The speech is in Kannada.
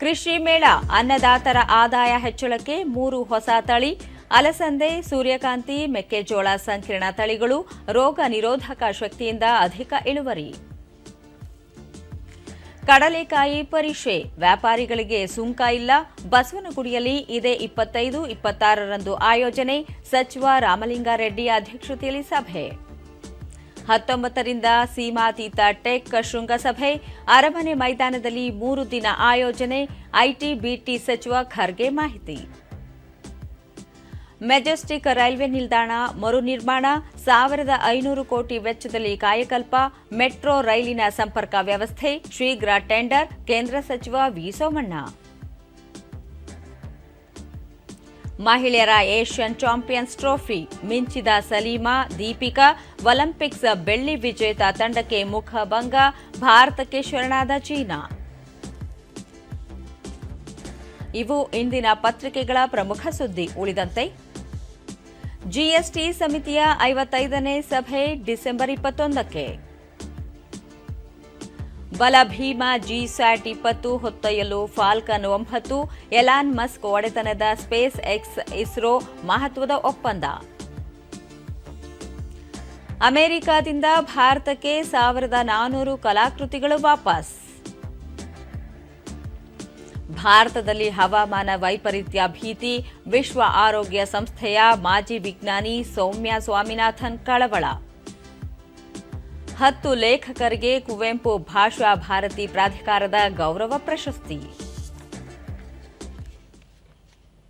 ಕೃಷಿ ಮೇಳ, ಅನ್ನದಾತರ ಆದಾಯ ಹೆಚ್ಚಳಕ್ಕೆ ಮೂರು ಹೊಸ ತಳಿ, ಅಲಸಂದೆ, ಸೂರ್ಯಕಾಂತಿ, ಮೆಕ್ಕೆಜೋಳ ಸಂಕೀರ್ಣ ತಳಿಗಳು ರೋಗ ನಿರೋಧಕ ಶಕ್ತಿಯಿಂದ ಅಧಿಕ ಇಳುವರಿ. ಕಡಲೆಕಾಯಿ ಪರಿಷೆ ವ್ಯಾಪಾರಿಗಳಿಗೆ ಸುಂಕ ಇಲ್ಲ, ಬಸವನಗುಡಿಯಲ್ಲಿ ಇದೇ ಇಪ್ಪತ್ತೈದು, ಇಪ್ಪತ್ತಾರರಂದು ಆಯೋಜನೆ, ಸಚಿವ ರಾಮಲಿಂಗಾರೆಡ್ಡಿ ಅಧ್ಯಕ್ಷತೆಯಲ್ಲಿ ಸಭೆ. ಹತ್ತೊಂಬತ್ತರಿಂದ ಸೀಮಾತೀತ ಟೆಕ್ ಶೃಂಗಸಭೆ, ಅರಮನೆ ಮೈದಾನದಲ್ಲಿ ಮೂರು ದಿನ ಆಯೋಜನೆ ಐಟಿ ಬಿಟಿ ಸಚಿವ ಖರ್ಗೆ ಮಾಹಿತಿ. ಮೆಜೆಸ್ಟಿಕ್ ರೈಲ್ವೆ ನಿಲ್ದಾಣ ಮರು ನಿರ್ಮಾಣ, ಸಾವಿರದ ಐನೂರು ಕೋಟಿ ವೆಚ್ಚದಲ್ಲಿ ಕಾಯಕಲ್ಪ, ಮೆಟ್ರೋ ರೈಲಿನ ಸಂಪರ್ಕ ವ್ಯವಸ್ಥೆ, ಶೀಘ್ರ ಟೆಂಡರ್, ಕೇಂದ್ರ ಸಚಿವ ವಿ ಸೋಮಣ್ಣ. ಮಹಿಳೆಯರ ಏಷ್ಯನ್ ಚಾಂಪಿಯನ್ಸ್ ಟ್ರೋಫಿ ಮಿಂಚಿದ ಸಲೀಮಾ, ದೀಪಿಕಾ, ಒಲಿಂಪಿಕ್ಸ್ ಬೆಳ್ಳಿ ವಿಜೇತ ತಂಡಕ್ಕೆ ಮುಖಭಂಗ ಭಾರತಕ್ಕೆ ಶರಣಾದ ಚೀನಾ. ಇವು ಇಂದಿನ ಪತ್ರಿಕೆಗಳ ಪ್ರಮುಖ ಸುದ್ದಿ. ಉಳಿದಂತೆ, ಜಿಎಸ್ಟಿ ಸಮಿತಿಯ ಐವತ್ತೈದನೇ ಸಭೆ ಡಿಸೆಂಬರ್ ಇಪ್ಪತ್ತೊಂದಕ್ಕೆ. ಬಲ ಭೀಮಾ ಜಿಸ್ಯಾಟ್ ಇಪ್ಪತ್ತು, ಹೊತ್ತೊಯ್ಯಲು ಫಾಲ್ಕನ್ ಒಂಬತ್ತು ಎಲಾನ್ ಮಸ್ಕ್ ಒಡೆತನದ ಸ್ಪೇಸ್ ಎಕ್ಸ್ ಇಸ್ರೋ ಮಹತ್ವದ ಒಪ್ಪಂದ. ಅಮೆರಿಕದಿಂದ ಭಾರತಕ್ಕೆ ಸಾವಿರದ ನಾನೂರು ಕಲಾಕೃತಿಗಳು ವಾಪಸ್. ಭಾರತದಲ್ಲಿ ಹವಾಮಾನ ವೈಪರೀತ್ಯ ಭೀತಿ, ವಿಶ್ವ ಆರೋಗ್ಯ ಸಂಸ್ಥೆಯ ಮಾಜಿ ವಿಜ್ಞಾನಿ ಸೌಮ್ಯ ಸ್ವಾಮಿನಾಥನ್ ಕಳವಳ. ಹತ್ತು ಲೇಖಕರಿಗೆ ಕುವೆಂಪು ಭಾಷಾ ಭಾರತಿ ಪ್ರಾಧಿಕಾರದ ಗೌರವ ಪ್ರಶಸ್ತಿ.